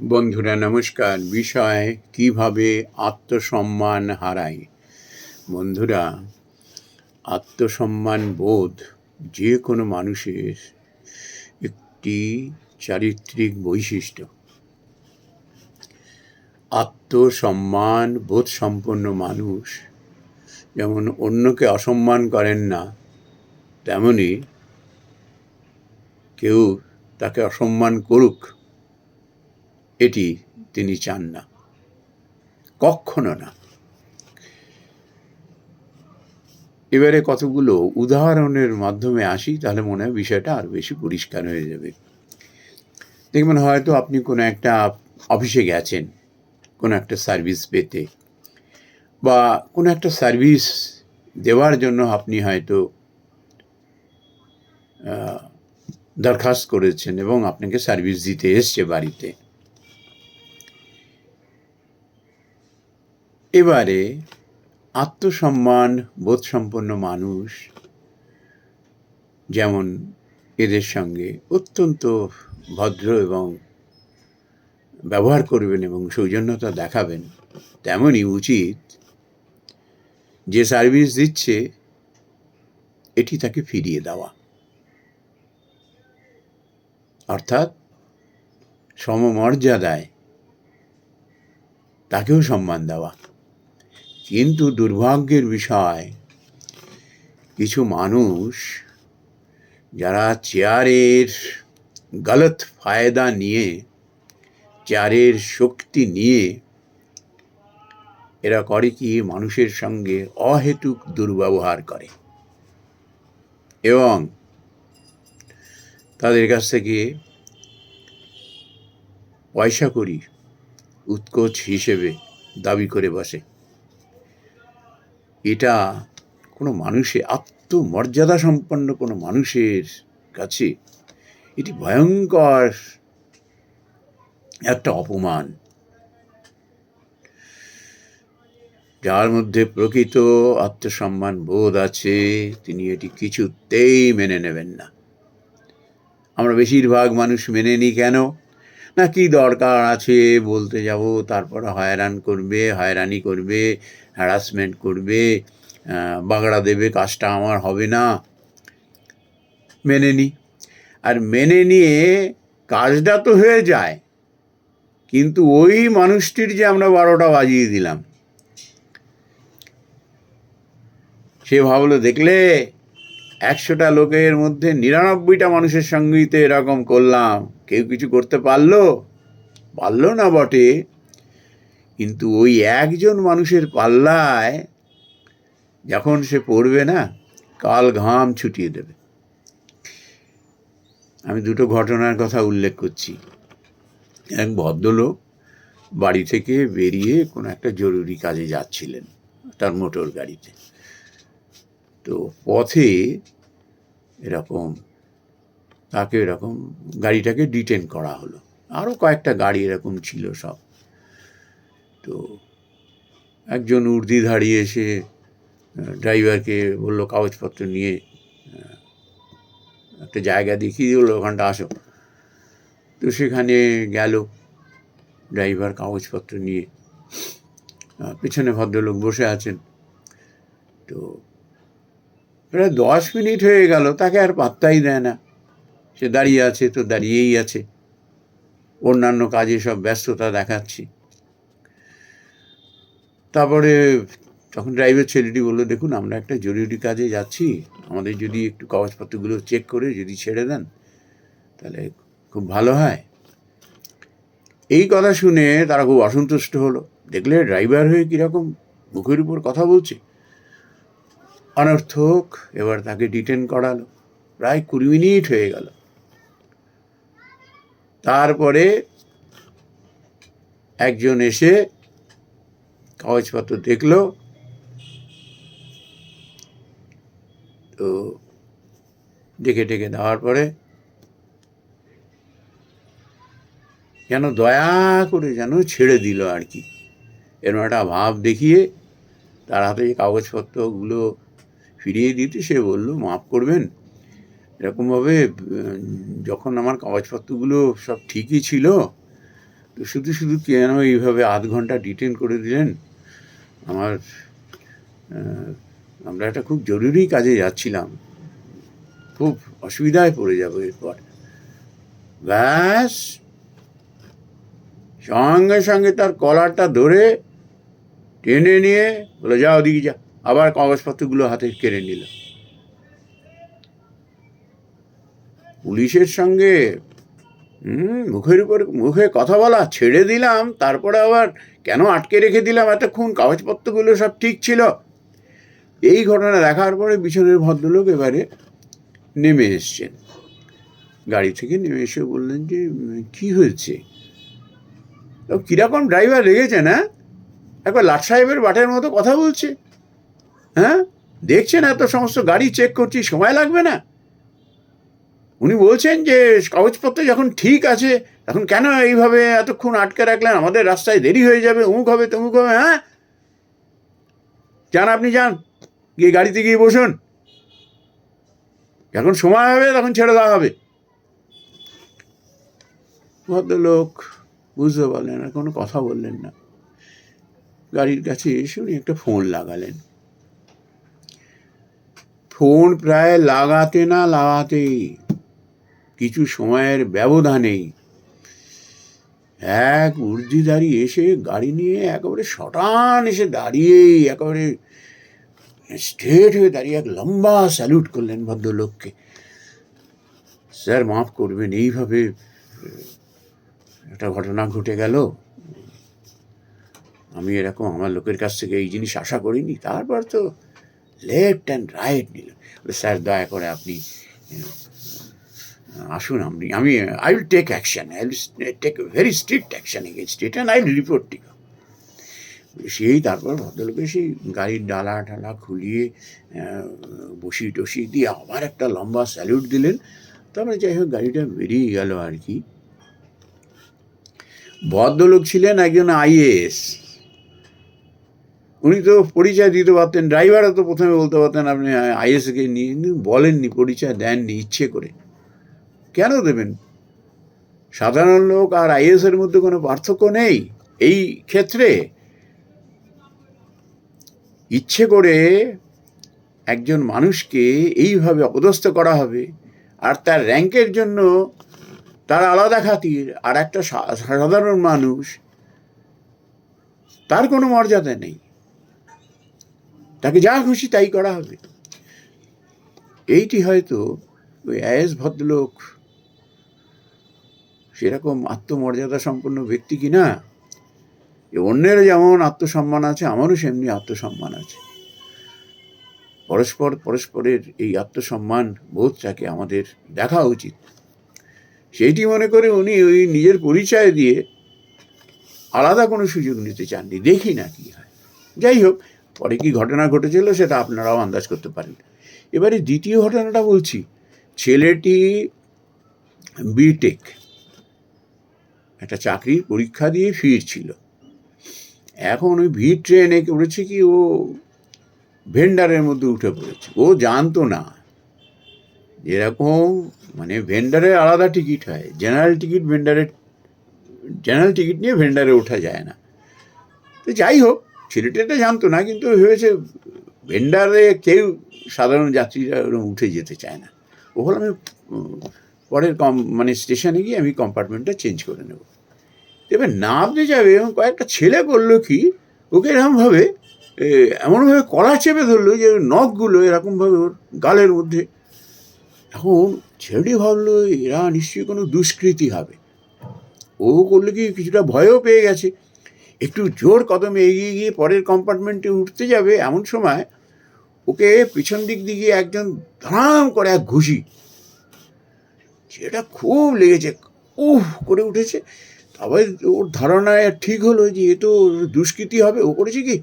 বন্ধুরা, নমস্কার। বিষয়, কীভাবে আত্মসম্মান হারাই? বন্ধুরা, আত্মসম্মান বোধ যে কোনো মানুষের একটি চারিত্রিক বৈশিষ্ট্য। আত্মসম্মান বোধ সম্পন্ন মানুষ যেমন অন্যকে অসম্মান করেন না, তেমনি কেউ তাকে অসম্মান করুক। এটি তিনি চান না। কখনো না। এবারে কতগুলো উদাহরণের মাধ্যমে আসি, তাহলে মনে হয় বিষয়টা আর বেশি পরিষ্কার হয়ে যাবে। দেখবেন হয়তো আপনি কোনো একটা অফিসে গেছেন, কোনো একটা সার্ভিস পেতে, বা কোনো একটা সার্ভিস দেওয়ার জন্য আপনি হয়তো দরখাস্ত করেছেন এবং আপনাকে সার্ভিস দিতে এসছে বাড়িতে। এবারে আত্মসম্মান, বোধসম্পন্ন মানুষ যেমন এদের সঙ্গে অত্যন্ত ভদ্র এবং ব্যবহার করবেন এবং সৌজন্যতা দেখাবেন, তেমনই উচিত যে সার্ভিস দিচ্ছে, এটি তাকে ফিরিয়ে দেওয়া। অর্থাৎ সমমর্যাদায় তাকেও সম্মান দেওয়া। কিন্তু দুর্ভাগ্যের বিষয়, কিছু মানুষ যারা চেয়ারের গলত ফায়দা নিয়ে, চেয়ারের শক্তি নিয়ে এরা করে কি? মানুষের সঙ্গে অহেতুক দুর্ব্যবহার করে। এবং তাদের কাছ থেকে পয়সা করি উৎকোচ হিসেবে দাবি করে বসে। এটা কোনো মানুষের আত্মমর্যাদা সম্পন্ন কোনো মানুষের কাছে এটি ভয়ঙ্কর একটা অপমান। যার মধ্যে প্রকৃত আত্মসম্মান বোধ আছে, তিনি এটি কিছুতেই মেনে নেবেন না। আমরা বেশিরভাগ মানুষ মেনে নিই কেন? না, কি দরকার আছে? বলতে যাব, তারপর হয়রান করবে, হয়রানি করবে হ্যারাসমেন্ট করবে বাগড়া দেবে, কাজটা আমার হবে না। মেনে নিই আর মেনে নিয়ে কাজটা তো হয়ে যায়, কিন্তু ওই মানুষটির যে আমরা বারোটা বাজিয়ে দিলাম, সে ভাবলো, দেখলে একশোটা লোকের মধ্যে নিরানব্বইটা মানুষের সঙ্গেই তো এরকম করলাম। কেউ কিছু করতে পারল? পারল না বটে। কিন্তু ওই একজন মানুষের পাল্লায় যখন সে পড়বে না, কাল ঘাম ছুটিয়ে দেবে। আমি দুটো ঘটনার কথা উল্লেখ করছি। এক ভদ্রলোক বাড়ি থেকে বেরিয়ে কোনো একটা জরুরি কাজে যাচ্ছিলেন, তার মোটর গাড়িতে। তো পথে এরকম, তাকে এরকম গাড়িটাকে ডিটেন করা হলো। আরও কয়েকটা গাড়ি এরকম ছিল সব। তো একজন উর্দি উর্দিধারী এসে ড্রাইভারকে বলল, কাগজপত্র নিয়ে একটা জায়গা দেখিয়ে দিল, ওখানটা আসো। তো সেখানে গেল, ড্রাইভার কাগজপত্র নিয়ে। পেছনে ভদ্রলোক বসে আছেন। তো প্রায় দশ মিনিট হয়ে গেল, তাকে আর পাত্তাই দেয় না। সে দাঁড়িয়ে আছে, তো দাঁড়িয়েই আছে। অন্যান্য কাজে সব ব্যস্ততা দেখাচ্ছি। তারপরে তখন ড্রাইভার ছেলেটি বলল, দেখুন, আমরা একটা জরুরি কাজে যাচ্ছি। আমাদের যদি একটু কাগজপত্রগুলো চেক করে যদি ছেড়ে দেন, তাহলে খুব ভালো হয়। এই কথা শুনে তারা খুব অসন্তুষ্ট হলো। দেখলে ড্রাইভার হয়ে কীরকম মুখের উপর কথা বলছে। অনর্থক, এবার তাকে ডিটেন করালো। প্রায় কুড়ি মিনিট হয়ে গেল। তারপরে একজন এসে কাগজপত্র দেখল। তো ডেকে ডেকে দেওয়ার পরে যেন দয়া করে যেন ছেড়ে দিল আর কি। এরকম একটা ভাব দেখিয়ে তার হাতে কাগজপত্রগুলো ফিরিয়ে দিতে সে বলল, মাফ করবেন। এরকমভাবে যখন আমার কাগজপত্রগুলো সব ঠিকই ছিল, তো শুধু শুধু কেন এইভাবে আধ ঘণ্টা ডিটেন করে দিলেন? আমার আমরা একটা খুব জরুরি কাজে যাচ্ছিলাম। খুব অসুবিধায় পড়ে যাব এরপর। ব্যাস! সঙ্গে সঙ্গে তার কলারটা ধরে টেনে নিয়ে বলে যা ওদিকে যা। আবার কাগজপত্রগুলো হাতে কেড়ে নিল। পুলিশের সঙ্গে মুখের উপর মুখে কথা বলা ছেড়ে দিলাম, তারপরে আবার কেন আটকে রেখে দিলাম, এতক্ষণ কাগজপত্রগুলো সব ঠিক ছিল? এই ঘটনা দেখার পরে পিছনের ভদ্রলোক এবারে নেমে এসছেন। গাড়ি থেকে নেমে এসে বললেন যে, কি হয়েছে? কীরকম ড্রাইভার রেগেছে না একবার লাট সাহেবের বাটের মতো কথা বলছে। হ্যাঁ? দেখছেন এত সমস্ত গাড়ি চেক করছি, সময় লাগবে না? উনি বলছেন যে, কাগজপত্র যখন ঠিক আছে এখন কেন এইভাবে এতক্ষণ আটকে রাখলেন? আমাদের রাস্তায় দেরি হয়ে যাবে, অমুক হবে, তমুক হবে হ্যাঁ? যান, আপনি যান, গিয়ে গাড়িতে গিয়ে বসুন। যখন সময় হবে, তখন ছেড়ে দেওয়া হবে। ভদ্রলোক বুঝতে পারলেন আর কোনো কথা বললেন না। গাড়ির কাছে এসে উনি একটা ফোন লাগালেন। ফোন প্রায় লাগাতে না লাগাতেই কিছু সময়ের ব্যবধানেই এক উর্দিদারি এসে গাড়ি নিয়ে একেবারে শটান এসে দাঁড়িয়েই একেবারে স্ট্রেট হয়ে দাঁড়িয়ে এক লম্বা স্যালুট করলেন ভদ্রলোককে। স্যার, মাফ করবেন, এইভাবে একটা ঘটনা ঘটে গেল। আমি এরকম আমার লোকের কাছ থেকে এই জিনিস আশা করিনি। তারপর তো লেফট অ্যান্ড রাইট নিল স্যার, দয়া করে আপনি আসুন, আপনি, আমি I will take action I will take very strict action against it and I will report to সেই তারপর ভদ্রলোকে সেই গাড়ির ডালা টালা খুলিয়ে বসি টসি দিয়ে আবার একটা লম্বা স্যালুট দিলেন। তারপরে যাই হোক, গাড়িটা বেরিয়ে গেল আর কি। ভদ্রলোক ছিলেন একজন আইএএস উনি তো পরিচয় দিতে পারতেন ড্রাইভারও তো প্রথমে বলতে পারতেন, আপনি আইএসকে নিয়ে বলেননি, পরিচয় দেননি, ইচ্ছে করে। কেন দেবেন? সাধারণ লোক আর আইএস এর মধ্যে কোনো পার্থক্য নেই, এই ক্ষেত্রে। ইচ্ছে করে একজন মানুষকে এইভাবে অপদস্থ করা হবে, আর তার র্যাঙ্কের জন্য তার আলাদা খাতির, আর একটা সাধারণ মানুষ, তার কোনো মর্যাদা নেই। তাকে যা খুশি তাই করা হবে। এইটি হয়তো ওই আইএস ভদ্রলোক সেরকম আত্মমর্যাদা সম্পন্ন ব্যক্তি কি না? অন্যের যেমন আত্মসম্মান আছে, আমারও সেমনি আত্মসম্মান আছে। পরস্পর পরস্পরের এই আত্মসম্মান বোধটাকে আমাদের দেখা উচিত। সেইটি মনে করে উনি ওই নিজের পরিচয় দিয়ে আলাদা কোনো সুযোগ নিতে চাননি। দেখি না কি হয়। যাই হোক পরে কি ঘটনা ঘটেছিল সেটা আপনারাও আন্দাজ করতে পারেন। এবারে দ্বিতীয় ঘটনাটা বলছি, ছেলেটি বিটেক একটা চাকরির পরীক্ষা দিয়ে ফিরছিল। এখন ওই ভিড় ট্রেনে করেছে কি ও ভেন্ডারের মধ্যে উঠে পড়েছে। ও জানতো না। যেরকম মানে ভেন্ডারের আলাদা টিকিট হয়, জেনারেল টিকিট ভেন্ডারের, জেনারেল টিকিট নিয়ে ভেন্ডারে ওঠা যায় না। তো যাই হোক ছেলেটা জানতো না, কিন্তু ভেবেছে ভেন্ডারে কেউ সাধারণ যাত্রীরা ওরকম উঠে যেতে চায় না। ও বলে আমি পরের কম মানে স্টেশনে গিয়ে আমি কম্পার্টমেন্টটা চেঞ্জ করে নেব। এবার নামতে যাবে, এবং কয়েকটা ছেলে করল কি, ওকে এরকমভাবে এমনভাবে কলা চেপে ধরলো যে নখগুলো এরকমভাবে ওর গালের মধ্যে। এখন ছেলেটি ভাবলো, এরা নিশ্চয়ই কোনো দুষ্কৃতি হবে। ও করলে কি, কিছুটা ভয়ও পেয়ে গেছে। একটু জোর কদমে এগিয়ে গিয়ে পরের কম্পার্টমেন্টে উঠতে যাবে এমন সময় ওকে পিছন দিক দিয়ে একজন ধাম করে এক ঘুষি। সেটা খুব লেগেছে উহ করে উঠেছে। তবে ওর ধারণায় ঠিক হলো যে এ তো দুষ্কৃতি হবে। ও করেছে কি?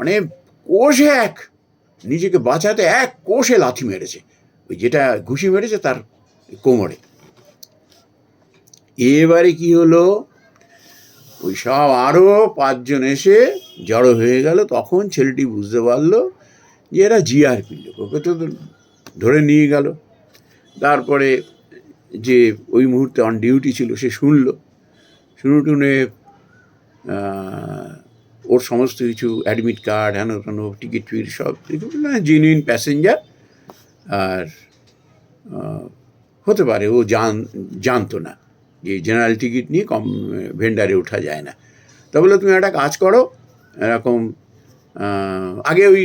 মানে কোষে এক, নিজেকে বাঁচাতে এক কোষে লাথি মেরেছে। ওই যেটা ঘুষি মেরেছে তার কোমরে। এবারে কি হলো? ওই সব আরও পাঁচজন এসে জড়ো হয়ে গেল। তখন ছেলেটি বুঝতে পারল যে এরা জিআরপি লোক। ওকে তো ধরে নিয়ে গেল। তারপরে যে ওই মুহূর্তে অন ডিউটি ছিল, সে শুনল। শুনে টুনে ওর সমস্ত কিছু অ্যাডমিট কার্ড হেন তেন টিকিট ফিট সব জেনুইন প্যাসেঞ্জার আর হতে পারে, ও জান, জানতো না। যে জেনারেল টিকিট নিয়ে কম ভেন্ডারে ওঠা যায় না। তা বলে, তুমি একটা কাজ করো, এরকম আগে ওই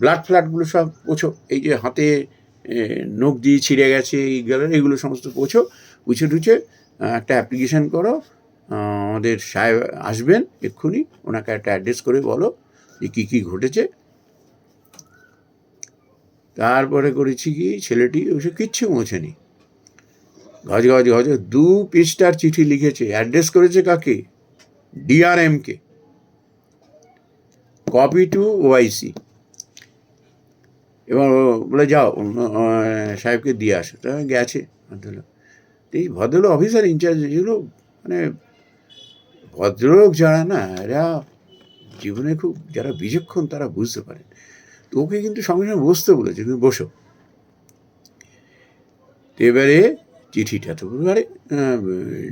ব্লাড ফ্লাডগুলো সব পোছো। এই যে হাতে নখ দিয়ে ছিঁড়ে গেছে, এই এইগুলো এগুলো সমস্ত পোছো। পুছে টুছে একটা অ্যাপ্লিকেশান করো। আমাদের সাহেব আসবেন এক্ষুনি, ওনাকে একটা অ্যাড্রেস করে বলো যে কী কী ঘটেছে। তারপরে করেছি কি, ছেলেটি ওসব কিচ্ছু মোছেনি। গজ গজ দু পৃষ্ঠার চিঠি লিখেছে। অ্যাড্রেস করেছে কাকে? ডিআরএমকে কপি টু ওআইসি এবার ও বলে, যাও সাহেবকে দিয়ে আসো। তা গেছে ভদ্রলোক। এই ভদ্রলোক অফিসার ইনচার্জ যেগুলো মানে ভদ্রলোক যারা না, এরা জীবনে খুব, যারা বিচক্ষণ, তারা বুঝতে পারেন তো ওকে কিন্তু সঙ্গে সঙ্গে বসতে বলেছে, তুমি বসো। এবারে চিঠিটা তো আরে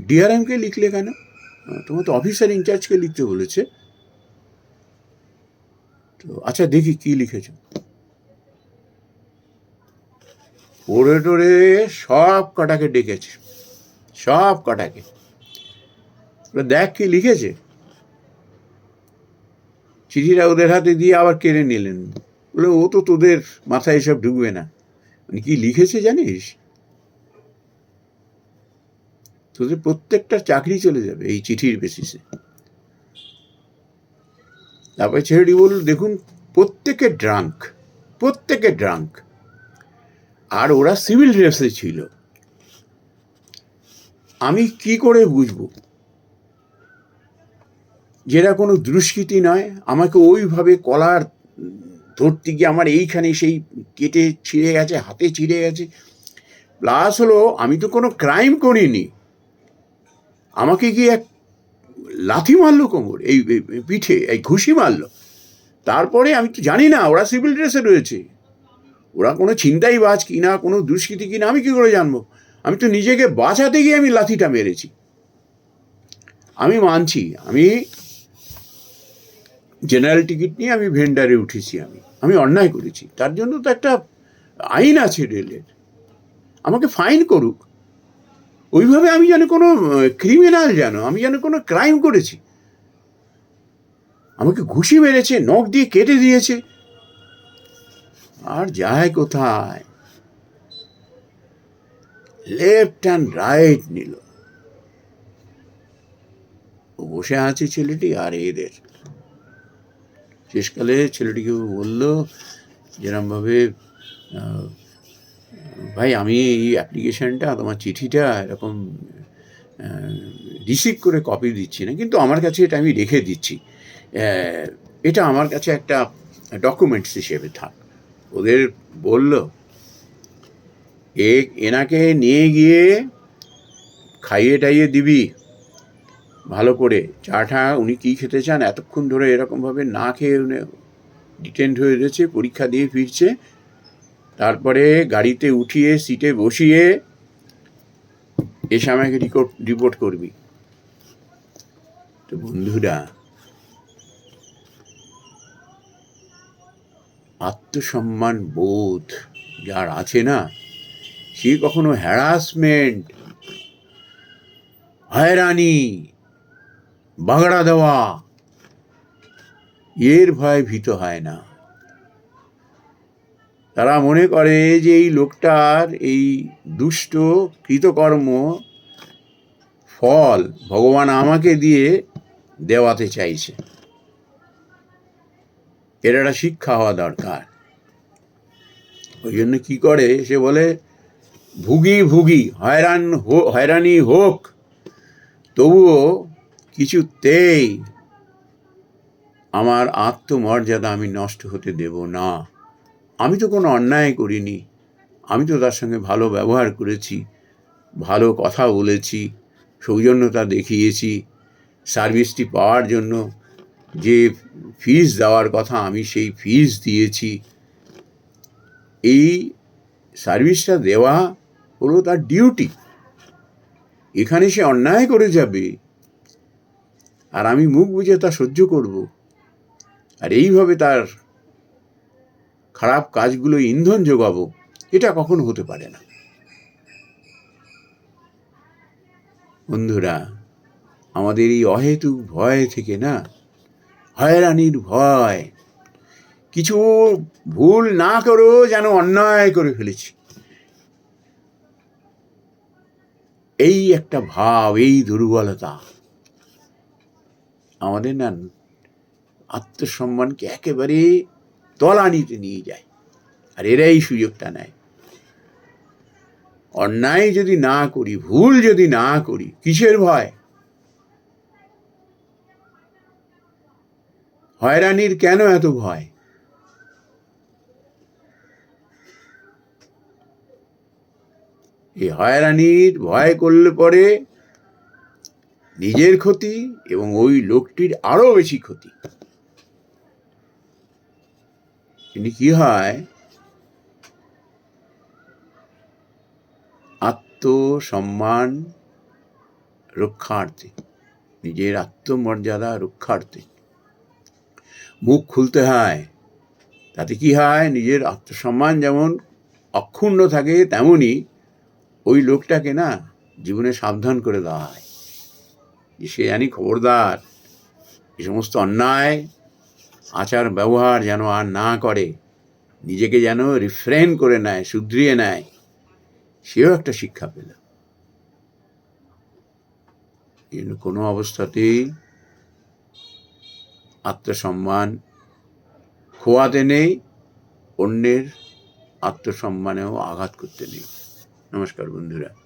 ডিআরএমকে লিখলে কেন? তোমার তো অফিসার ইনচার্জকে লিখতে বলেছে। তো আচ্ছা দেখি কি লিখেছো। পড়ে টোরে সব কটাকে ডেকেছে, সব কটাকে। দেখ কি লিখেছে। চিঠিটা ওদের হাতে দিয়ে আবার কেড়ে নিলেন। বলে, ও তো তোদের মাথায় এসব ঢুকবে না। মানে কি লিখেছে জানিস? তোদের প্রত্যেকটা চাকরি চলে যাবে এই চিঠির বেসিসে তারপরে ছেলেটি বলল, দেখুন, প্রত্যেকে ড্রাঙ্ক প্রত্যেকে ড্রাঙ্ক আর ওরা সিভিল ড্রেসে ছিল। আমি কি করে বুঝব? যেটা কোনো দুষ্কৃতি নয়, আমাকে ওইভাবে কলার ধরতে গিয়ে আমার এইখানে সেই কেটে ছিঁড়ে গেছে, হাতে ছিঁড়ে গেছে। প্লাস হলো, আমি তো কোনো ক্রাইম করিনি। আমাকে গিয়ে এক লাথি মারলো কোমর, এই পিঠে, এই ঘুষি মারলো। তারপরে আমি তো জানি না, ওরা সিভিল ড্রেসে রয়েছে। ওরা কোনো ছিনতাই বাজ কি না কোনো দুষ্কৃতি কি না আমি কী করে জানব? আমি তো নিজেকে বাঁচাতে গিয়ে আমি লাথিটা মেরেছি। আমি মানছি, আমি জেনারেল টিকিট নিয়ে আমি ভেন্ডারে উঠেছি আমি। আমি অন্যায় করেছি। তার জন্য তো একটা আইন আছে রেলের। আমাকে ফাইন করুক ওইভাবে আমি যেন কোনো ক্রিমিনাল যেন, আমি যেন কোনো ক্রাইম করেছি। আমাকে ঘুষি মেরেছে, নখ দিয়ে কেটে দিয়েছে। আর যায় কোথায়? লেফট অ্যান্ড রাইট নিল। ও বসে আছে ছেলেটি আর এদের। শেষকালে ছেলেটিকে বলল, যেরমভাবে ভাই, আমি এই অ্যাপ্লিকেশনটা তোমার চিঠিটা এরকম রিসিভ করে কপি দিচ্ছি না, কিন্তু আমার কাছে এটা আমি রেখে দিচ্ছি। এটা আমার কাছে একটা ডকুমেন্টস হিসেবে থাক। ওদের বলল, এ, এনাকে নিয়ে গিয়ে খাইয়ে টাইয়ে দিবি। ভালো করে চাটা উনি কী খেতে চান, এতক্ষণ ধরে এরকমভাবে না খেয়ে উনি ডিটেন্ড হয়ে রয়েছে, পরীক্ষা দিয়ে ফিরছে তারপরে গাড়িতে উঠিয়ে সিটে বসিয়ে এসে আমাকে রিপোর্ট করবি। তো বন্ধুরা, আত্মসম্মান বোধ যার আছে না, সে কখনো হ্যারাসমেন্ট হয়রানি, বাগড়া দেওয়া, এর ভয় ভীত হয় না। তারা মনে করে যে এই লোকটার এই দুষ্ট কৃতকর্ম ফল ভগবান আমাকে দিয়ে দেওয়াতে চাইছে। এর একটা শিক্ষা হওয়া দরকার। ওই জন্য কি করে, সে বলে, ভুগি ভুগি, হয়রান হয়রানি হোক, তবুও কিছুতেই আমার আত্মমর্যাদা আমি নষ্ট হতে দেব না। আমি তো কোনো অন্যায় করিনি। আমি তো তার সঙ্গে ভালো ব্যবহার করেছি, ভালো কথা বলেছি, সৌজন্যতা দেখিয়েছি, সার্ভিসটি পাওয়ার জন্য যে ফিস দেওয়ার কথা আমি সেই ফিস দিয়েছি। এই সার্ভিসটা দেওয়া হলো তার ডিউটি। এখানে সে অন্যায় করে যাবে। আর আমি মুখ বুঝে তা সহ্য করব। আর এইভাবে তার খারাপ কাজগুলো ইন্ধন যোগাবো, এটা কখনো হতে পারে না। বন্ধুরা, আমাদের এই অহেতুক ভয় থেকে না, হয়রানির ভয়, কিছু ভুল না করেও যেন অন্যায় করে ফেলেছি। এই একটা ভাব, এই দুর্বলতা, আমাদের না আত্মসম্মানকে একেবারে তলানিতে নিয়ে যায়। আর এরাই সুযোগটা নেয়। অন্যায় যদি না করি, ভুল যদি না করি, কিসের ভয়? হয়রানির কেন এত ভয়? এই হয়রানির ভয় করলে পরে নিজের ক্ষতি এবং ওই লোকটির আরও বেশি ক্ষতি। কিন্তু কি হয়? আত্মসম্মান রক্ষার্থে, নিজের আত্মমর্যাদা রক্ষার্থে। মুখ খুলতে হয়, তাতে কি হয়? নিজের আত্মসম্মান যেমন অক্ষুণ্ণ থাকে, তেমনি ওই লোকটাকে না জীবনে সাবধান করে দেওয়া হয়। যে সে জানি খবরদার, এ সমস্ত অন্যায় আচার ব্যবহার যেন আর না করে। নিজেকে যেন রিফ্রেন করে নেয়, শুধরিয়ে নেয়। সেও একটা শিক্ষা পেল। কোনো অবস্থাতেই আত্মসম্মান খোয়াতে নেই, অন্যের আত্মসম্মানেও আঘাত করতে নেই। নমস্কার বন্ধুরা।